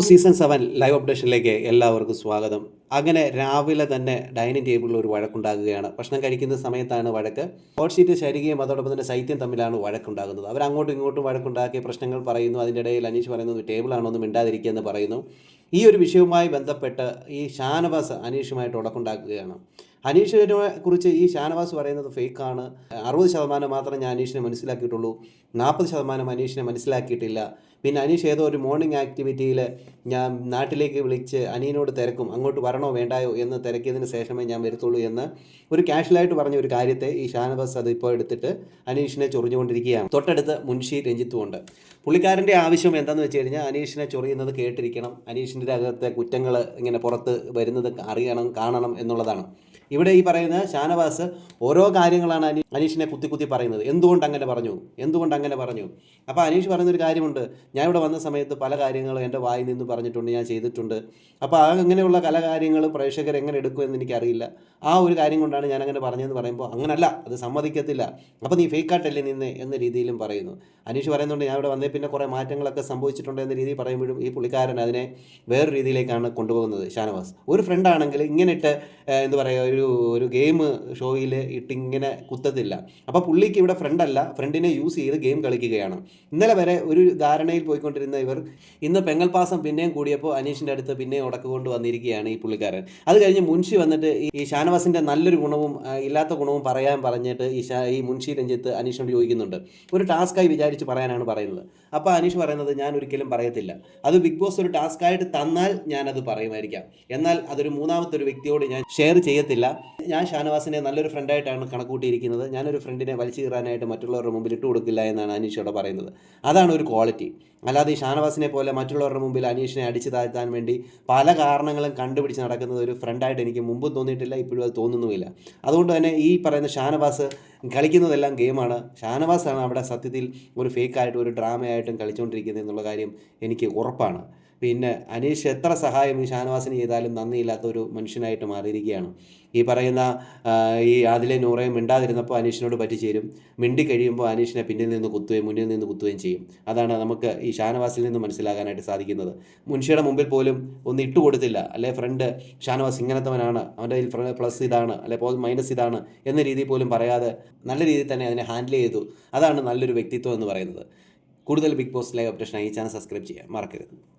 Season seven live അപ്ഡേഷനിലേക്ക് എല്ലാവർക്കും സ്വാഗതം. അങ്ങനെ രാവിലെ തന്നെ ഡൈനിങ് ടേബിളിൽ ഒരു വഴക്കുണ്ടാകുകയാണ്. ഭക്ഷണം കഴിക്കുന്ന സമയത്താണ് വഴക്ക്. ഷീറ്റ് ശരികയും അതോടൊപ്പം തന്നെ ശൈത്യം തമ്മിലാണ് വഴക്കുണ്ടാകുന്നത്. അവർ അങ്ങോട്ടും ഇങ്ങോട്ടും വഴക്കുണ്ടാക്കി പ്രശ്നങ്ങൾ പറയുന്നു. അതിന്റെ ഇടയിൽ അനീഷ് പറയുന്നത് ടേബിളാണോ ഒന്നും മിണ്ടാതിരിക്കുക എന്ന് പറയുന്നു. ഈ ഒരു വിഷയവുമായി ബന്ധപ്പെട്ട് ഈ ഷാനവാസ് അനീഷുമായിട്ട് ഉടക്കുണ്ടാക്കുകയാണ് അനീഷിനെ കുറിച്ച് ഈ ഷാനവാസ് പറയുന്നത് ഫേക്കാണ്. അറുപത് ശതമാനം മാത്രമേ ഞാൻ അനീഷിനെ മനസ്സിലാക്കിയിട്ടുള്ളൂ. നാൽപ്പത് ശതമാനം അനീഷിനെ മനസ്സിലാക്കിയിട്ടില്ല. പിന്നെ അനീഷ് ഏതോ ഒരു മോർണിംഗ് ആക്ടിവിറ്റിയിൽ ഞാൻ നാട്ടിലേക്ക് വിളിച്ച് അനീനോട് തിരക്കും അങ്ങോട്ട് വരണോ വേണ്ടായോ? എന്ന് തിരക്കിയതിന് ശേഷമേ ഞാൻ വരത്തുള്ളൂ എന്ന് ഒരു കാഷ്വലായിട്ട് പറഞ്ഞ ഒരു കാര്യത്തെ ഈ ഷാനവാസ് അത് ഇപ്പോൾ എടുത്തിട്ട് അനീഷിനെ ചൊറിഞ്ഞുകൊണ്ടിരിക്കുകയാണ്. തൊട്ടടുത്ത് മുൻഷി രഞ്ജിത്തും ഉണ്ട്. പുള്ളിക്കാരന്റെ ആവശ്യം എന്താണെന്ന് വെച്ച് കഴിഞ്ഞാൽ അനീഷിനെ ചൊറിയുന്നത് കേട്ടിരിക്കണം. അനീഷിന്റെ അകത്തെ കുറ്റങ്ങൾ ഇങ്ങനെ പുറത്ത് വരുന്നത് അറിയണം കാണണം എന്നുള്ളതാണ്. ഇവിടെ ഈ പറയുന്ന ഷാനവാസ് ഓരോ കാര്യങ്ങളാണ് അനീ അനീഷിനെ കുത്തി കുത്തി പറയുന്നത്. എന്തുകൊണ്ട് അങ്ങനെ പറഞ്ഞു? എന്തുകൊണ്ട് അങ്ങനെ പറഞ്ഞു? അപ്പോൾ അനീഷ് പറയുന്നൊരു കാര്യമുണ്ട്. ഞാൻ ഇവിടെ വന്ന സമയത്ത് പല കാര്യങ്ങളും എന്റെ വായിൽ നിന്ന് പറഞ്ഞിട്ടുണ്ട് ഞാൻ ചെയ്തിട്ടുണ്ട്. അപ്പോൾ ആ അങ്ങനെയുള്ള പല കാര്യങ്ങളും പ്രേക്ഷകർ എങ്ങനെ എടുക്കും എന്ന് എനിക്കറിയില്ല. ആ ഒരു കാര്യം കൊണ്ടാണ് ഞാൻ അങ്ങനെ പറഞ്ഞതെന്ന് പറയുമ്പോൾ അങ്ങനല്ല അത് സമ്മതിക്കത്തില്ല. അപ്പോൾ നീ ഫേക്ക് ഫേക്കായിട്ടല്ലേ നിന്നെ എന്ന രീതിയിലും പറയുന്നു. അനീഷ് പറയുന്നുണ്ട് ഞാൻ ഇവിടെ വന്നേ പിന്നെ കുറേ മാറ്റങ്ങളൊക്കെ സംഭവിച്ചിട്ടുണ്ട് എന്ന രീതിയിൽ പറയുമ്പോഴും ഈ പുള്ളിക്കാരൻ അതിനെ വേറെ രീതിയിലേക്കാണ് കൊണ്ടുപോകുന്നത് ഷാനവാസ്. ഒരു ഫ്രണ്ടാണെങ്കിൽ ഇങ്ങനെ ഇട്ട് എന്താ പറയുക ഒരു ഒരു ഗെയിം ഷോയിൽ ഇട്ടിങ്ങനെ കുത്തത്തില്ല. അപ്പോൾ പുള്ളിക്ക് ഇവിടെ ഫ്രണ്ടല്ല ഫ്രണ്ടിനെ യൂസ് ചെയ്ത് ഗെയിം കളിക്കുകയാണ്. ഇന്നലെ വരെ ഒരു ധാരണയിൽ പോയിക്കൊണ്ടിരുന്ന ഇവർ ഇന്ന് പെങ്ങൽ പാസം പിന്നെയും കൂടിയപ്പോൾ അനീഷിന്റെ അടുത്ത് പിന്നെയും ഉടക്ക് കൊണ്ട് വന്നിരിക്കുകയാണ് ഈ പുള്ളിക്കാരൻ. അത് കഴിഞ്ഞ് മുൻഷി വന്നിട്ട് ഈ ഷാനവാസിന്റെ നല്ലൊരു ഗുണവും ഇല്ലാത്ത ഗുണവും പറയാൻ പറഞ്ഞിട്ട് ഈ ഷാ ഈ മുൻഷി രഞ്ജിത്ത് അനീഷിനോട് ചോദിക്കുന്നുണ്ട്. ഒരു ടാസ്ക്കായി വിചാരിച്ച് പറയാനാണ് പറയുന്നത്. അപ്പോൾ അനീഷ് പറയുന്നത് ഞാൻ ഒരിക്കലും പറയത്തില്ല. അത് ബിഗ് ബോസ് ഒരു ടാസ്ക്കായിട്ട് തന്നാൽ ഞാനത് പറയുമായിരിക്കാം. എന്നാൽ അതൊരു മൂന്നാമത്തെ ഒരു വ്യക്തിയോട് ഞാൻ ഷെയർ ചെയ്യത്തില്ല. ഞാൻ ഷാനവാസിനെ നല്ലൊരു ഫ്രണ്ടായിട്ടാണ് കണക്കൂട്ടിയിരിക്കുന്നത്. ഞാനൊരു ഫ്രണ്ടിനെ വലിച്ചു കീറാനായിട്ട് മറ്റുള്ളവരുടെ മുമ്പിൽ ഇട്ട് കൊടുക്കില്ല എന്നാണ് അനീഷ് പറയുന്നത്. അതാണ് ഒരു ക്വാളിറ്റി അല്ലാതെ ഈ ഷാനവാസിനെ പോലെ മറ്റുള്ളവരുടെ മുമ്പിൽ അനീഷിനെ അടിച്ചു താഴ്ത്താൻ വേണ്ടി പല കാരണങ്ങളും കണ്ടുപിടിച്ച് നടക്കുന്നത് ഒരു ഫ്രണ്ടായിട്ട് എനിക്ക് മുമ്പും തോന്നിയിട്ടില്ല ഇപ്പോഴും അത് തോന്നുന്നുമില്ല. അതുകൊണ്ട് തന്നെ ഈ പറയുന്ന ഷാനവാസ് കളിക്കുന്നതെല്ലാം ഗെയിമാണ് ഷാനവാസാണ് അവിടെ സത്യത്തിൽ ഒരു ഫേക്കായിട്ട് ഒരു ഡ്രാമയായിട്ടും കളിച്ചുകൊണ്ടിരിക്കുന്നത് എന്നുള്ള കാര്യം എനിക്ക് ഉറപ്പാണ്. പിന്നെ അനീഷ് എത്ര സഹായം ഈ ഷാനവാസിന് ചെയ്താലും നന്ദിയില്ലാത്ത ഒരു മനുഷ്യനായിട്ട് മാറിയിരിക്കുകയാണ്. ഈ പറയുന്ന ഈ അതിലെ നൂറയും മിണ്ടാതിരുന്നപ്പോൾ അനീഷിനോട് പറ്റിച്ചേരും. മിണ്ടി കഴിയുമ്പോൾ അനീഷിനെ പിന്നിൽ നിന്ന് കുത്തുകയും മുന്നിൽ നിന്ന് കുത്തുകയും ചെയ്യും. അതാണ് നമുക്ക് ഈ ഷാനവാസിൽ നിന്ന് മനസ്സിലാകാനായിട്ട് സാധിക്കുന്നത്. മുൻഷിയുടെ മുമ്പിൽ പോലും ഒന്ന് ഇട്ട് കൊടുത്തില്ല. അല്ലെ ഫ്രണ്ട് ഷാനവാസ് ഇങ്ങനത്തവനാണ്. അവന്റെ പ്ലസ് ഇതാണ്. അല്ലെ മൈനസ് ഇതാണ് എന്ന രീതിയിൽ പോലും പറയാതെ നല്ല രീതിയിൽ തന്നെ അതിനെ ഹാൻഡിൽ ചെയ്തു. അതാണ് നല്ലൊരു വ്യക്തിത്വം എന്ന് പറയുന്നത്. കൂടുതൽ ബിഗ് ബോസ് ലൈവ് ഈ ചാനൽ സബ്സ്ക്രൈബ് ചെയ്യാം മറക്കരുത്.